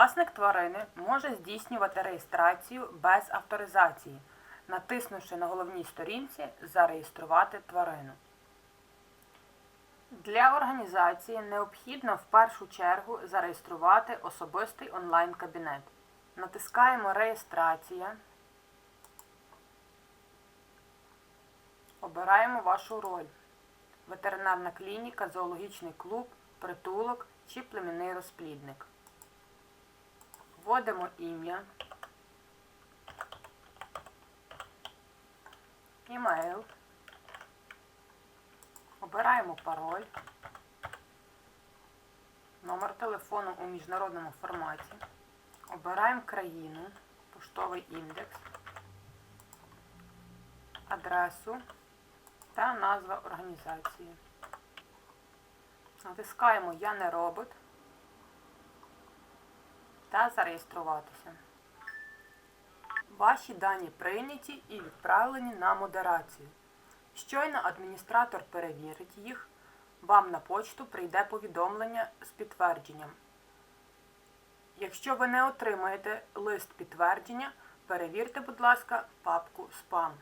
Власник тварини може здійснювати реєстрацію без авторизації, натиснувши на головній сторінці Зареєструвати тварину. Для організації необхідно в першу чергу зареєструвати особистий онлайн-кабінет. Натискаємо Реєстрація. Обираємо вашу роль. Ветеринарна клініка, зоологічний клуб, притулок чи племінний розплідник. Вводимо ім'я, імейл, обираємо пароль, номер телефону у міжнародному форматі, обираємо країну, поштовий індекс, адресу та назва організації. Натискаємо Я не робот та зареєструватися. Ваші дані прийняті і відправлені на модерацію. Щойно адміністратор перевірить їх, вам на почту прийде повідомлення з підтвердженням. Якщо ви не отримаєте лист підтвердження, перевірте, будь ласка, папку спам.